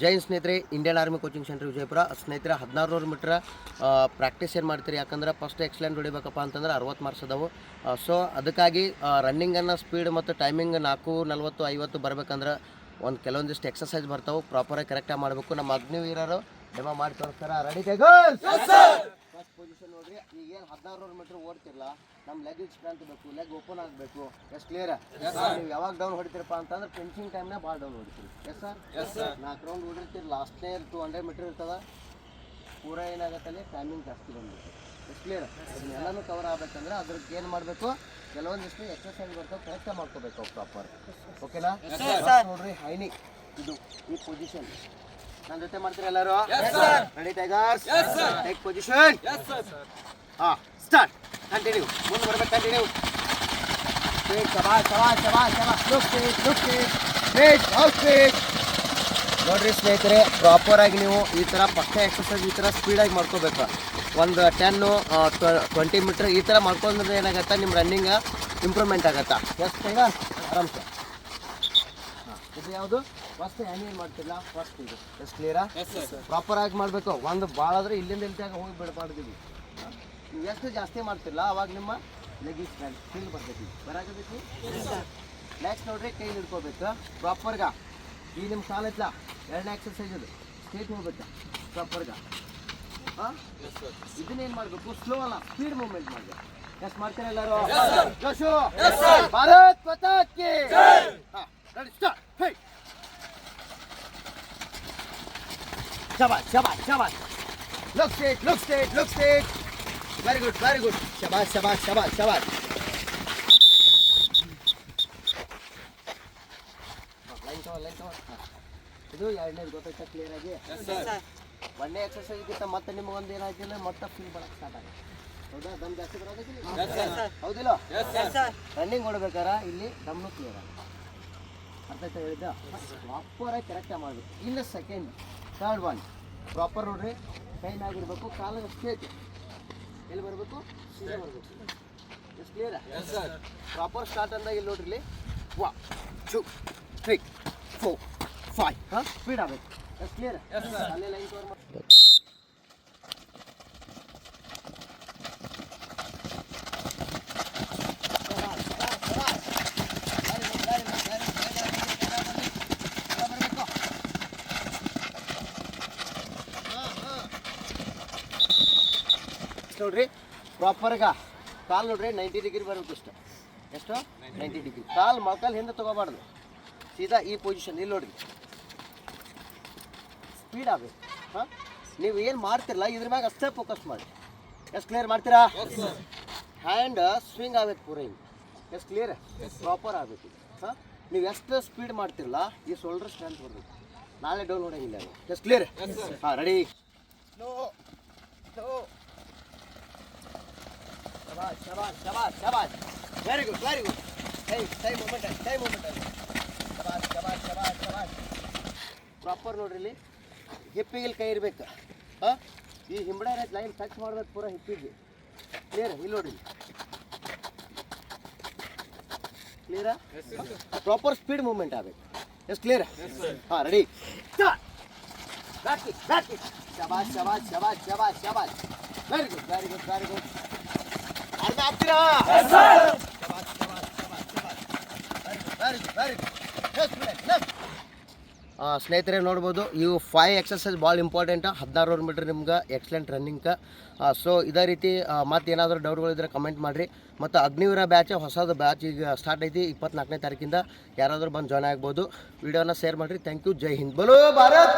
ಜೈನ್ ಸ್ನೇಹಿತರೆ Indian Army coaching centre Vijayapura. ಸ್ನೇಹಿತರೆ ಹದಿನಾರು ನೂರು ಮೀಟ್ರ್ ಪ್ರಾಕ್ಟೀಸ್ ಏನು ಮಾಡ್ತೀರಿ? ಯಾಕಂದ್ರೆ ಫಸ್ಟ್ ಎಕ್ಸಲೆಂಟ್ ಹೊಡಿಬೇಕಪ್ಪ ಅಂತಂದ್ರೆ ಅರವತ್ತು ಮಾರ್ಕ್ಸ್ ಅದಾವು. ಸೊ ಅದಕ್ಕಾಗಿ ರನ್ನಿಂಗನ್ನು ಸ್ಪೀಡ್ ಮತ್ತು ಟೈಮಿಂಗ್ ನಾಲ್ಕು ನಲ್ವತ್ತು ಐವತ್ತು ಬರಬೇಕಂದ್ರೆ ಒಂದು ಕೆಲವೊಂದಿಷ್ಟು ಎಕ್ಸಸೈಸ್ ಬರ್ತಾವೆ. ಪ್ರಾಪರಾಗಿ ಕರೆಕ್ಟಾಗಿ ಮಾಡಬೇಕು. ನಮ್ಮ ಅಗ್ನಿವೀರರು ಡೆಮೋ ಮಾಡಿ ತೋರಿಸ್ತಾರೆ? ರೆಡಿ ಪೊಸಿಷನ್ ನೋಡ್ರಿ ಈಗ ಏನು ಹದಿನಾರು ನೂರು ಮೀಟ್ರ್ ಓಡ್ತಿರಲ್ಲ ನಮ್ಮ ಲೆಗ್ ಸ್ಟ್ರೆಂತ್ ಬೇಕು ಲೆಗ್ ಓಪನ್ ಆಗಬೇಕು. ಎಸ್ ಕ್ಲಿಯರ್ ನೀವು ಯಾವಾಗ ಡೌನ್ ಹೊಡಿತೀರಪ್ಪ ಅಂತಂದ್ರೆ ಫಿನಿಶಿಂಗ್ ಟೈಮ್ನಾಗ ಭಾಳ ಡೌನ್ ಹೊಡಿತೀರಿ. ಎಸ್ ಸರ್ ನಾಲ್ಕು ರೌಂಡ್ ಹೊಡಿರ್ತೀರಿ ಲಾಸ್ಟ್ನೇ ಟೂ ಹಂಡ್ರೆಡ್ ಮೀಟ್ರ್ ಇರ್ತದ. ಪೂರ ಏನಾಗತ್ತಲ್ಲಿ ಟೈಮಿಂಗ್ ಜಾಸ್ತಿ ಬಂದ್ಬಿಟ್ಟು ಎಸ್ ಕ್ಲಿಯರ್ ಎಲ್ಲನೂ ಕವರ್ ಆಗ್ಬೇಕಂದ್ರೆ ಅದ್ರದ್ದು ಏನು ಮಾಡಬೇಕು? ಕೆಲವೊಂದಿಷ್ಟು ಎಕ್ಸಸೈಸ್ ಬರ್ತಾವೆ ಕರೆಕ್ಟಾಗಿ ಮಾಡ್ಕೋಬೇಕು ಪ್ರಾಪರ್ ಓಕೆನಾ ನೋಡ್ರಿ ಹೈನಿ. ಇದು ಈ ಪೊಸಿಷನ್ ನನ್ನ ಜೊತೆ ಮಾಡ್ತೀರಾ ಎಲ್ಲರೂ? ರೆಡಿ ಟೈಗರ್ಸ್ ಟೇಕ್ ಪೊಸಿಷನ್ ಹಾ ಸ್ಟಾರ್ಟ್ ಕಂಟಿನ್ಯೂ ಮುಂದೆ ಬರ್ಬೇಕು ಕಂಟಿನ್ಯೂ ಶಬಾಷ್ ಶಬಾಷ್ ಚವಾ ಚವಾ look straight look straight straight house straight ನೋಡ್ರಿ ಸ್ನೇಹಿತರೆ ಪ್ರಾಪರ್ ಆಗಿ ನೀವು ಈ ಥರ ಪಕ್ಕ ಎಕ್ಸಸೈಸ್ ಈ ಥರ ಸ್ಪೀಡಾಗಿ ಮಾಡ್ಕೋಬೇಕು. ಒಂದು ಟೆನ್ನು ಟ್ವೆಂಟಿ ಮೀಟ್ರ್ ಈ ಥರ ಮಾಡ್ಕೊಂಡ್ರೆ ಏನಾಗತ್ತೆ? ನಿಮ್ಮ ರನ್ನಿಂಗ್ ಇಂಪ್ರೂವ್ಮೆಂಟ್ ಆಗುತ್ತೆ? ಎಷ್ಟು ಈಗ ಆರಾಮ್ ಯಾವುದು ಫಸ್ಟ್ ಏನು ಮಾಡ್ತಿಲ್ಲ ಫಸ್ಟ್ ಇದು. ಎಷ್ಟು ಕ್ಲಿಯರಾ ಪ್ರಾಪರ್ ಆಗಿ ಮಾಡಬೇಕು. ಒಂದು ಭಾಳ ಆದರೆ ಇಲ್ಲಿಂದ ಇಲ್ದಾಗ ಹೋಗಿ ಬಿಡಬಾರ್ದಿವಿ ನೀವು ಎಷ್ಟು ಜಾಸ್ತಿ ಮಾಡ್ತಿಲ್ಲ ಅವಾಗ ನಿಮ್ಮ ಲೆಗಿಸ್ ಫೀಲ್ ಬರ್ತೈತಿ. ಬರಾಕತೈತಿ ನೆಕ್ಸ್ಟ್ ನೋಡ್ರಿ ಕೈ ಹಿಡ್ಕೋಬೇಕು. ಪ್ರಾಪರ್ಗ ಈ ನಿಮ್ಮ ಕಾಲ ಐತ್ಲ? ಎರಡನೇ ಎಕ್ಸರ್ಸೈಸ್ ಇದು. ಸ್ಟೇಟ್ ಹೋಗ್ಬೇಕು. ಪ್ರಾಪರ್ಗ ಹಾಂ ಇದನ್ನೇನು ಮಾಡಬೇಕು? ಸ್ಲೋ ಅಲ್ಲ ಸ್ಪೀಡ್ ಮೂವ್ಮೆಂಟ್ ಮಾಡಬೇಕು. ಎಷ್ಟು ಮಾಡ್ತೀರಾ ಎಲ್ಲರೂ? ಭಾರತ್ ಪತಾಕಿ ರೆಡಿ ಸ್ಟಾರ್ಟ್ ಶಬಾಸ್ ಶಬಾಸ್ ಶಬಾಷ್ look straight look straight look straight very good very good ಶಬಾಸ್ ಶಬಾಸ್ ಶಬಾಸ್ ಶಬಾಸ್. ಇದು ಎರಡನೇದು ಗೊತ್ತಾಯ್ತಾ? ಕ್ಲಿಯರ್ ಆಗಿ? ಒಂದೇ ಎಕ್ಸರ್ಸೈಸ್ಗಿಂತ ಮತ್ತೆ ನಿಮಗೊಂದು ಏನಾಗಿಲ್ಲ ಮತ್ತೆ ಫೀಲ್ ಬರಕ್ಕೆ ಸ್ಟಾರ್ಟ್ ಆಗುತ್ತೆ ಹೌದಾ? ದಮ್ ಜಾಸ್ತಿ ಬರೋದಕ್ಕಿಲ್ಲ ಹೌದಿಲ್ಲ? ರನ್ನಿಂಗ್ ಹೊಡ್ಬೇಕಾರ ಇಲ್ಲಿ ದಮ್ಮು ಕ್ಲಿಯರ್ ಆಗುತ್ತೆ ಅರ್ಥ ಹೇಳಿದ್ದ? ಪ್ರಾಪರಾಗಿ ಕರೆಕ್ಟಾಗಿ ಮಾಡಬೇಕು. ಇಲ್ಲ ಸೆಕೆಂಡ್ ಥರ್ಡ್ ಒನ್ ಪ್ರಾಪರ್ ನೋಡ್ರಿ ಕೈ ಮ್ಯಾಗಿರ್ಬೇಕು ಕಾಲ ಸ್ಟೇಟ್ ಎಲ್ಲಿ ಬರಬೇಕು? ಸೀದಾ ಬರಬೇಕು. ಎಷ್ಟು ಕ್ಲಿಯರ್ ಪ್ರಾಪರ್ ಸ್ಟಾರ್ಟ್ ಅಂದಾಗ ಇಲ್ಲಿ ನೋಡ್ರಿ ಇಲ್ಲಿ. One two three four five ಹಾಂ ಸ್ಪೀಡ್ ಆಗಬೇಕು. ಎಷ್ಟು ಕ್ಲಿಯರ್ ಅಲ್ಲೇ ಲೈನ್ ಕವರ್ ಮಾಡಿ ನೋಡ್ರಿ ಪ್ರಾಪರ್ಗ ಕಾಲು ನೋಡ್ರಿ ನೈಂಟಿ ಡಿಗ್ರಿ ಬರಬೇಕು ಇಷ್ಟು ಎಷ್ಟು? ನೈಂಟಿ ಡಿಗ್ರಿ ಕಾಲು ಮೊಳಕಾಲು ಹಿಂದೆ ತಗೋಬಾರ್ದು. ಸೀದಾ ಈ ಪೊಸಿಷನ್ ಇಲ್ಲಿ ನೋಡ್ರಿ. ಸ್ಪೀಡ್ ಆಗಬೇಕು ಹಾಂ? ನೀವು ಏನು ಮಾಡ್ತಿರಲ್ಲ ಇದ್ರ ಮ್ಯಾಗ ಅಷ್ಟೇ ಫೋಕಸ್ ಮಾಡಿ. ಎಷ್ಟು ಕ್ಲಿಯರ್ ಮಾಡ್ತೀರಾ? ಹ್ಯಾಂಡ್ ಸ್ವಿಂಗ್ ಆಗಬೇಕು ಪೂರ ಹಿಂಗೆ. ಎಷ್ಟು ಕ್ಲಿಯರ್ ಪ್ರಾಪರ್ ಆಗಬೇಕು. ಹಾಂ? ನೀವು ಎಷ್ಟು ಸ್ಪೀಡ್ ಮಾಡ್ತಿರಲ್ಲ ಈ ಶೋಲ್ಡರ್ ಸ್ಟ್ರೆಂತ್ ಬರಬೇಕು. ನಾಳೆ ಡೌನ್ ನೋಡೋಂಗಿಲ್ಲ ಎಷ್ಟು ಕ್ಲಿಯರ್ ಹಾಂ ರೆಡಿ ಶಬಾಷ್ ಶಬಾಷ್ ಶಬಾಷ್ ಶಬಾಷ್ very good very good thigh thigh movement thigh movement ಶಬಾಷ್ ಶಬಾಷ್ ಶಬಾಷ್ ಶಬಾಷ್ ಪ್ರಾಪರ್ ನೋಡ್ರಿ ಇಲ್ಲಿ. ಹಿಪ್ಪಿಗೆ ಕೈ ಇರ್ಬೇಕು. ಹಾಂ? ಈ ಹಿಂಬಡೆ ಲೈನ್ ಟಚ್ ಮಾಡ್ಬೇಕು ಪೂರ ಹಿಪ್ಪಿಗೆ. ಕ್ಲಿಯರ್ ಇಲ್ಲಿ ನೋಡ್ರಿ. ಕ್ಲಿಯರಾ ಪ್ರಾಪರ್ ಸ್ಪೀಡ್ ಮೂಮೆಂಟ್ ಆಗಬೇಕು. ಎಷ್ಟು ಕ್ಲಿಯರ್ ಹಾಂ ರೆಡಿ ಬ್ಯಾಕ್ ಬ್ಯಾಕ್ ಶಬಾಷ್ ಶಬಾಷ್ ಶಬಾಷ್ ಶಬಾಷ್ ಶಬಾಷ್ very good very good very good ಅರ್ಧ ಆಗ್ತೀರಾ ಸ್ನೇಹಿತರೆ ನೋಡ್ಬೋದು ಇವು ಫೈವ್ ಎಕ್ಸಸೈಸ್ ಭಾಳ ಇಂಪಾರ್ಟೆಂಟ್ ಹದಿನಾರು ಮೀಟ್ರ್ ನಿಮ್ಗೆ ಎಕ್ಸಲೆಂಟ್ ರನ್ನಿಂಗ್ ಸೊ ಇದೇ ರೀತಿ ಮತ್ತೆ ಏನಾದರೂ ಡೌಟ್ಗಳಿದ್ರೆ ಕಮೆಂಟ್ ಮಾಡಿರಿ. ಮತ್ತು ಅಗ್ನಿವೀರ ಬ್ಯಾಚ್ ಹೊಸದು ಬ್ಯಾಚ್ ಈಗ ಸ್ಟಾರ್ಟ್ ಐತಿ ಇಪ್ಪತ್ನಾಲ್ಕನೇ ತಾರೀಕಿಂದ. ಯಾರಾದರೂ ಬಂದು ಜಾಯ್ನ್ ಆಗ್ಬೋದು. ವಿಡಿಯೋನ ಶೇರ್ ಮಾಡಿರಿ. Thank you Jai Hind. ಬಲೋ Bharat!